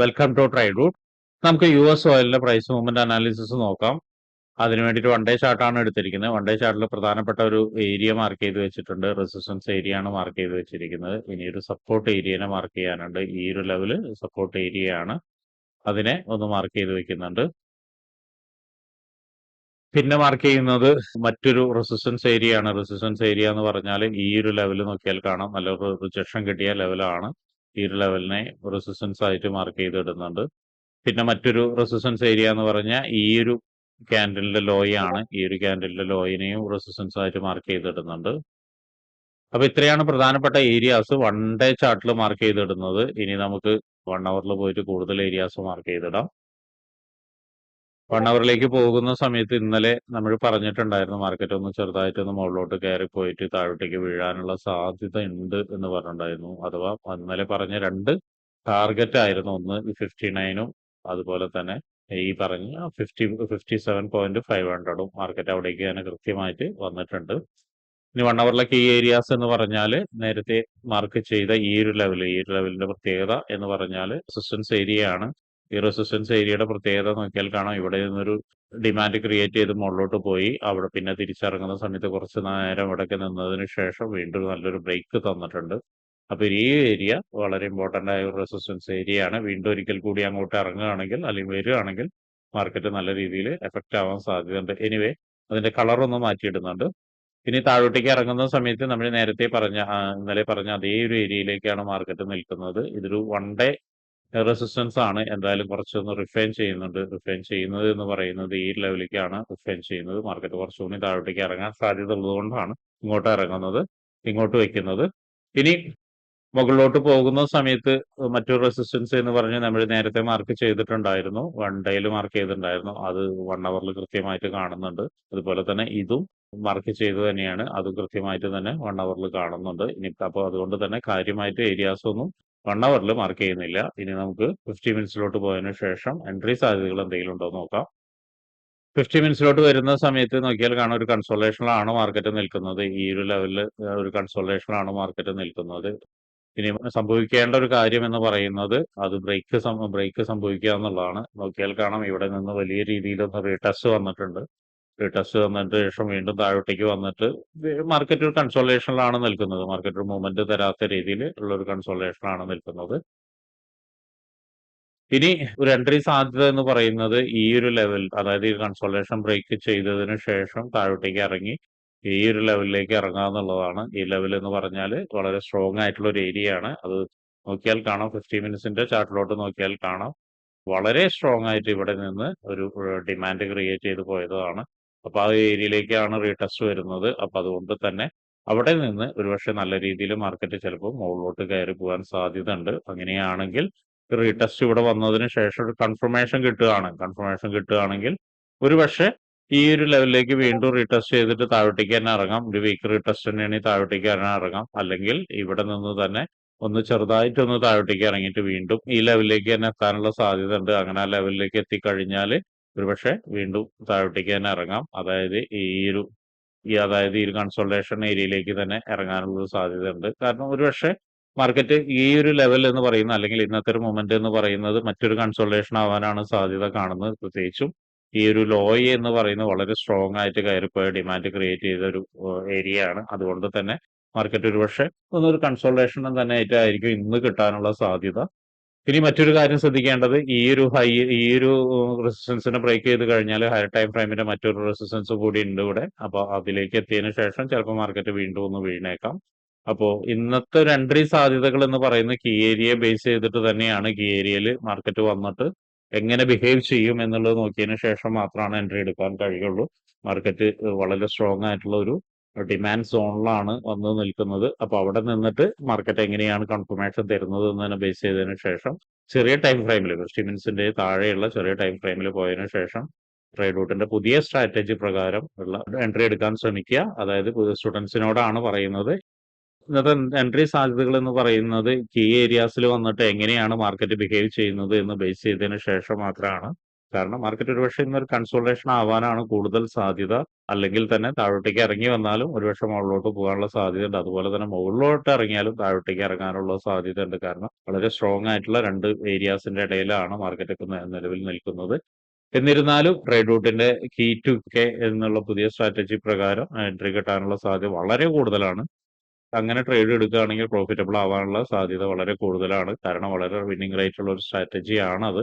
Welcome to try root നമുക്ക് U S ഓയിലിന്റെ price movement analysis നോക്കാം. അതിന് വേണ്ടിയിട്ട് വൺ ഡേ ചാർട്ടാണ് എടുത്തിരിക്കുന്നത്. വൺ ഡേ ചാർട്ടിൽ പ്രധാനപ്പെട്ട ഒരു ഏരിയ മാർക്ക് ചെയ്ത് വെച്ചിട്ടുണ്ട്. റെസിസ്റ്റൻസ് ഏരിയ ആണ് മാർക്ക് ചെയ്ത് വെച്ചിരിക്കുന്നത്. ഇനി ഒരു സപ്പോർട്ട് ഏരിയനെ മാർക്ക് ചെയ്യാനുണ്ട്. ഈ ഒരു ലെവൽ സപ്പോർട്ട് ഏരിയ ആണ് അതിനെ ഒന്ന് മാർക്ക് ചെയ്ത് വെക്കുന്നുണ്ട്. പിന്നെ മാർക്ക് ചെയ്യുന്നത് മറ്റൊരു റെസിസ്റ്റൻസ് ഏരിയ ആണ്. റെസിസ്റ്റൻസ് ഏരിയ എന്ന് പറഞ്ഞാൽ ഈ ഒരു ലെവൽ നോക്കിയാൽ കാണാം. നല്ലൊരു റിജക്ഷൻ കിട്ടിയ ലെവലാണ് ഈ ലെവലിനെ റെസിസ്റ്റൻസ് ആയിട്ട് മാർക്ക് ചെയ്തിടുന്നുണ്ട്. പിന്നെ മറ്റൊരു റെസിസ്റ്റൻസ് ഏരിയ എന്ന് പറഞ്ഞാൽ ഈ ഒരു ക്യാൻഡലിന്റെ ലോയാണ് ഈ ഒരു ക്യാൻഡലിന്റെ ലോയിനെയും റെസിസ്റ്റൻസ് ആയിട്ട് മാർക്ക് ചെയ്തിടുന്നുണ്ട്. അപ്പൊ ഇത്രയാണ് പ്രധാനപ്പെട്ട ഏരിയാസ് വൺ ഡേ ചാർട്ടിൽ മാർക്ക് ചെയ്തിടുന്നത്. ഇനി നമുക്ക് വൺ അവറിൽ പോയിട്ട് കൂടുതൽ ഏരിയാസ് മാർക്ക് ചെയ്തിടാം. വൺ അവറിലേക്ക് പോകുന്ന സമയത്ത് ഇന്നലെ നമ്മൾ പറഞ്ഞിട്ടുണ്ടായിരുന്നു മാർക്കറ്റ് ഒന്ന് ചെറുതായിട്ട് ഒന്ന് മുകളിലോട്ട് കയറി പോയിട്ട് താഴോട്ടേക്ക് വീഴാനുള്ള സാധ്യത ഉണ്ട് എന്ന് പറഞ്ഞിട്ടുണ്ടായിരുന്നു. അഥവാ ഇന്നലെ പറഞ്ഞ രണ്ട് ടാർഗറ്റ് ആയിരുന്നു ഒന്ന് ഫിഫ്റ്റി നയനും അതുപോലെ തന്നെ ഈ പറഞ്ഞ fifty fifty seven point five ഹൺഡ്രഡും market അവിടേക്ക് തന്നെ കൃത്യമായിട്ട് വന്നിട്ടുണ്ട്. ഇനി വൺ അവറിലൊക്കെ ഈ ഏരിയാസ് എന്ന് പറഞ്ഞാൽ നേരത്തെ മാർക്ക് ചെയ്ത ഈ ഒരു ലെവൽ ഈ ഒരു ലെവലിന്റെ പ്രത്യേകത എന്ന് പറഞ്ഞാൽ റെസിസ്റ്റൻസ് ഏരിയ ആണ്. ഈ റെസിസ്റ്റൻസ് ഏരിയയുടെ പ്രത്യേകത നോക്കിയാൽ കാണാം. ഇവിടെ നിന്നൊരു ഡിമാൻഡ് ക്രിയേറ്റ് ചെയ്ത് മുകളിലോട്ട് പോയി. അവിടെ പിന്നെ തിരിച്ചിറങ്ങുന്ന സമയത്ത് കുറച്ച് നേരം ഇവിടേക്ക് നിന്നതിന് ശേഷം വീണ്ടും നല്ലൊരു ബ്രേക്ക് തന്നിട്ടുണ്ട്. അപ്പോൾ ഈ ഏരിയ വളരെ ഇമ്പോർട്ടന്റ് ആയ ഒരു റെസിസ്റ്റൻസ് ഏരിയ ആണ്. വീണ്ടും ഒരിക്കൽ കൂടി അങ്ങോട്ട് ഇറങ്ങുകയാണെങ്കിൽ അല്ലെങ്കിൽ വരികയാണെങ്കിൽ മാർക്കറ്റ് നല്ല രീതിയിൽ എഫക്റ്റ് ആവാൻ സാധ്യതയുണ്ട്. എനിവേ അതിന്റെ കളർ ഒന്ന് മാറ്റിയിടുന്നുണ്ട്. ഇനി താഴോട്ടേക്ക് ഇറങ്ങുന്ന സമയത്ത് നമ്മൾ നേരത്തെ പറഞ്ഞ ഇന്നലെ പറഞ്ഞ അതേ ഒരു ഏരിയയിലേക്കാണ് മാർക്കറ്റ് നിൽക്കുന്നത്. ഇതൊരു വൺ ഡേ റെസിസ്റ്റൻസ് ആണ്. എന്തായാലും കുറച്ചൊന്ന് റിഫൈൻ ചെയ്യുന്നുണ്ട്. റിഫൈൻ ചെയ്യുന്നത് എന്ന് പറയുന്നത് ഈ ലെവലിലേക്കാണ് റിഫൈൻ ചെയ്യുന്നത്. മാർക്കറ്റ് കുറച്ചുകൂടി താഴോട്ടേക്ക് ഇറങ്ങാൻ സാധ്യത ഉള്ളതുകൊണ്ടാണ് ഇങ്ങോട്ട് ഇറങ്ങുന്നത് ഇങ്ങോട്ട് വെക്കുന്നത്. ഇനി മുകളിലോട്ട് പോകുന്ന സമയത്ത് മറ്റൊരു റെസിസ്റ്റൻസ് എന്ന് പറഞ്ഞ് നമ്മൾ നേരത്തെ മാർക്ക് ചെയ്തിട്ടുണ്ടായിരുന്നു. വൺ ഡേയിൽ മാർക്ക് ചെയ്തിട്ടുണ്ടായിരുന്നു. അത് വൺ അവറിൽ കൃത്യമായിട്ട് കാണുന്നുണ്ട്. അതുപോലെ തന്നെ ഇതും മാർക്ക് ചെയ്ത് തന്നെയാണ്. അതും കൃത്യമായിട്ട് തന്നെ വൺ അവറിൽ കാണുന്നുണ്ട്. ഇനി അപ്പോൾ അതുകൊണ്ട് തന്നെ കാര്യമായിട്ട് ഏരിയാസ് ഒന്നും വൺ അവറിൽ മാർക്ക് ചെയ്യുന്നില്ല. ഇനി നമുക്ക് ഫിഫ്റ്റി മിനിറ്റ്സിലോട്ട് പോയതിനു ശേഷം എൻട്രി സാധ്യതകൾ എന്തെങ്കിലും ഉണ്ടോ നോക്കാം. ഫിഫ്റ്റി മിനിറ്റ്സിലോട്ട് വരുന്ന സമയത്ത് നോക്കിയാൽ കാണാം ഒരു കൺസോളേഷനിലാണ് മാർക്കറ്റ് നിൽക്കുന്നത്. ഈ ഒരു ലെവലിൽ ഒരു കൺസോളേഷനിലാണ് മാർക്കറ്റ് നിൽക്കുന്നത്. ഇനി സംഭവിക്കേണ്ട ഒരു കാര്യം എന്ന് പറയുന്നത് അത് ബ്രേക്ക് ബ്രേക്ക് സംഭവിക്കുക എന്നുള്ളതാണ്. നോക്കിയാൽ കാണാം ഇവിടെ നിന്ന് വലിയ രീതിയിലൊന്ന് റീടെസ്റ്റ് വന്നിട്ടുണ്ട്. റീടെസ്റ്റ് തന്നിട്ട് ശേഷം വീണ്ടും താഴോട്ടേക്ക് വന്നിട്ട് മാർക്കറ്റ് ഒരു കൺസോളേഷനിലാണ് നിൽക്കുന്നത്. മാർക്കറ്റ് ഒരു മൂവ്മെന്റ് തരാത്ത രീതിയിൽ ഉള്ള ഒരു കൺസോളേഷനാണ് നിൽക്കുന്നത്. ഇനി ഒരു എൻട്രി സാധ്യത എന്ന് പറയുന്നത് ഈ ഒരു ലെവൽ അതായത് ഈ കൺസോളേഷൻ ബ്രേക്ക് ചെയ്തതിന് ശേഷം താഴോട്ടേക്ക് ഇറങ്ങി ഈ ഒരു ലെവലിലേക്ക് ഇറങ്ങുക എന്നുള്ളതാണ്. ഈ ലെവൽ എന്ന് പറഞ്ഞാൽ വളരെ സ്ട്രോങ് ആയിട്ടുള്ള ഒരു ഏരിയ ആണ്. അത് നോക്കിയാൽ കാണാം. ഫിഫ്റ്റി മിനിറ്റ്സിന്റെ ചാർട്ടിലോട്ട് നോക്കിയാൽ കാണാം. വളരെ സ്ട്രോങ് ആയിട്ട് ഇവിടെ നിന്ന് ഒരു ഡിമാൻഡ് ക്രിയേറ്റ് ചെയ്ത് പോയതാണ്. അപ്പൊ ആ ഏരിയയിലേക്കാണ് റീടെസ്റ്റ് വരുന്നത്. അപ്പൊ അതുകൊണ്ട് തന്നെ അവിടെ നിന്ന് ഒരുപക്ഷെ നല്ല രീതിയിൽ മാർക്കറ്റ് ചിലപ്പോൾ മുകളിലോട്ട് കയറി പോകാൻ സാധ്യത ഉണ്ട് അങ്ങനെയാണെങ്കിൽ റീടെസ്റ്റ് ഇവിടെ വന്നതിന് ശേഷം ഒരു കൺഫർമേഷൻ കിട്ടുകയാണ്. കൺഫർമേഷൻ കിട്ടുകയാണെങ്കിൽ ഒരുപക്ഷെ ഈ ഒരു ലെവലിലേക്ക് വീണ്ടും റീടെസ്റ്റ് ചെയ്തിട്ട് താഴോട്ടേക്ക് തന്നെ ഇറങ്ങാം. ഒരു വീക്ക് റീടെസ്റ്റ് തന്നെയാണ് താഴോട്ടേക്ക് തന്നെ ഇറങ്ങാം. അല്ലെങ്കിൽ ഇവിടെ നിന്ന് തന്നെ ഒന്ന് ചെറുതായിട്ട് ഒന്ന് താഴോട്ടേക്ക് ഇറങ്ങിയിട്ട് വീണ്ടും ഈ ലെവലിലേക്ക് തന്നെ എത്താനുള്ള സാധ്യത ഉണ്ട് അങ്ങനെ ആ ലെവലിലേക്ക് എത്തിക്കഴിഞ്ഞാൽ ഒരുപക്ഷെ വീണ്ടും താഴോട്ടേക്ക് തന്നെ ഇറങ്ങാം. അതായത് ഈ ഒരു ഈ അതായത് ഈ ഒരു കൺസോൾട്ടേഷൻ ഏരിയയിലേക്ക് തന്നെ ഇറങ്ങാനുള്ള ഒരു സാധ്യത ഉണ്ട് കാരണം ഒരുപക്ഷെ മാർക്കറ്റ് ഈ ഒരു ലെവൽ എന്ന് പറയുന്ന അല്ലെങ്കിൽ ഇന്നത്തെ ഒരു മൊമെന്റ് എന്ന് പറയുന്നത് മറ്റൊരു കൺസോൾട്ടേഷൻ ആവാനാണ് സാധ്യത കാണുന്നത്. പ്രത്യേകിച്ചും ഈ ഒരു ലോയ എന്ന് പറയുന്നത് വളരെ സ്ട്രോങ് ആയിട്ട് കയറിപ്പോയ ഡിമാൻഡ് ക്രിയേറ്റ് ചെയ്ത ഒരു ഏരിയ ആണ്. അതുകൊണ്ട് തന്നെ മാർക്കറ്റ് ഒരുപക്ഷെ ഒന്നൊരു കൺസൾട്ടേഷനും തന്നെ ആയിട്ടായിരിക്കും ഇന്ന് കിട്ടാനുള്ള സാധ്യത. ഇനി മറ്റൊരു കാര്യം ശ്രദ്ധിക്കേണ്ടത് ഈ ഒരു ഹൈ ഈ ഒരു റെസിസ്റ്റൻസിനെ ബ്രേക്ക് ചെയ്ത് കഴിഞ്ഞാൽ ഹയർ ടൈം ഫ്രെയിമിന്റെ മറ്റൊരു റെസിസ്റ്റൻസ് കൂടി ഉണ്ട് ഇവിടെ. അപ്പോൾ അതിലേക്ക് എത്തിയതിനു ശേഷം ചിലപ്പോൾ മാർക്കറ്റ് വീണ്ടും ഒന്ന് വീണേക്കാം. അപ്പോൾ ഇന്നത്തെ ഒരു എൻട്രി സാധ്യതകൾ എന്ന് പറയുന്നത് കീ ഏരിയയെ ബേസ് ചെയ്തിട്ട് തന്നെയാണ് കീ ഏരിയയിൽ മാർക്കറ്റ് വന്നിട്ട് എങ്ങനെ ബിഹേവ് ചെയ്യും എന്നുള്ളത് നോക്കിയതിനു ശേഷം മാത്രമാണ് എൻട്രി എടുക്കാൻ കഴിയുള്ളൂ. മാർക്കറ്റ് വളരെ സ്ട്രോങ് ആയിട്ടുള്ള ഒരു ഡിമാൻഡ് സോണിലാണ് വന്ന് നിൽക്കുന്നത്. അപ്പൊ അവിടെ നിന്നിട്ട് മാർക്കറ്റ് എങ്ങനെയാണ് കൺഫർമേഷൻ തരുന്നത് എന്നതിനെ ബേസ് ചെയ്തതിനു ശേഷം ചെറിയ ടൈം ഫ്രെയിമിൽ ഫിഫ്റ്റി മിനിറ്റ്സിന്റെ താഴെയുള്ള ചെറിയ ടൈം ഫ്രെയിമിൽ പോയതിനു ശേഷം ട്രേഡ് റൂട്ടിന്റെ പുതിയ സ്ട്രാറ്റജി പ്രകാരം ഉള്ള എൻട്രി എടുക്കാൻ ശ്രമിക്കുക. അതായത് സ്റ്റുഡൻസിനോടാണ് പറയുന്നത്. ഇന്നത്തെ എൻട്രി സാധ്യതകൾ എന്ന് പറയുന്നത് കീ ഏരിയാസിൽ വന്നിട്ട് എങ്ങനെയാണ് മാർക്കറ്റ് ബിഹേവ് ചെയ്യുന്നത് എന്ന് ബേസ് ചെയ്തതിനു ശേഷം മാത്രമാണ്. കാരണം മാർക്കറ്റ് ഒരുപക്ഷെ ഇന്നൊരു കൺസോൾട്ടേഷൻ ആവാനാണ് കൂടുതൽ സാധ്യത. അല്ലെങ്കിൽ തന്നെ താഴോട്ടേക്ക് ഇറങ്ങി വന്നാലും ഒരുപക്ഷെ മുകളിലോട്ട് പോകാനുള്ള സാധ്യതയുണ്ട്. അതുപോലെ തന്നെ മുകളിലോട്ട് ഇറങ്ങിയാലും താഴോട്ടേക്ക് ഇറങ്ങാനുള്ള സാധ്യതയുണ്ട്. കാരണം വളരെ സ്ട്രോങ് ആയിട്ടുള്ള രണ്ട് ഏരിയാസിന്റെ ഇടയിലാണ് മാർക്കറ്റ് നിലവിൽ നിൽക്കുന്നത്. എന്നിരുന്നാലും ട്രേഡ് റൂട്ടിന്റെ കീ ടു കെ എന്നുള്ള പുതിയ സ്ട്രാറ്റജി പ്രകാരം എൻട്രി കിട്ടാനുള്ള സാധ്യത വളരെ കൂടുതലാണ്. അങ്ങനെ ട്രേഡ് എടുക്കുകയാണെങ്കിൽ പ്രോഫിറ്റബിൾ ആവാനുള്ള സാധ്യത വളരെ കൂടുതലാണ്. കാരണം വളരെ വിന്നിംഗ് റേറ്റ് ഉള്ള ഒരു സ്ട്രാറ്റജി ആണത്.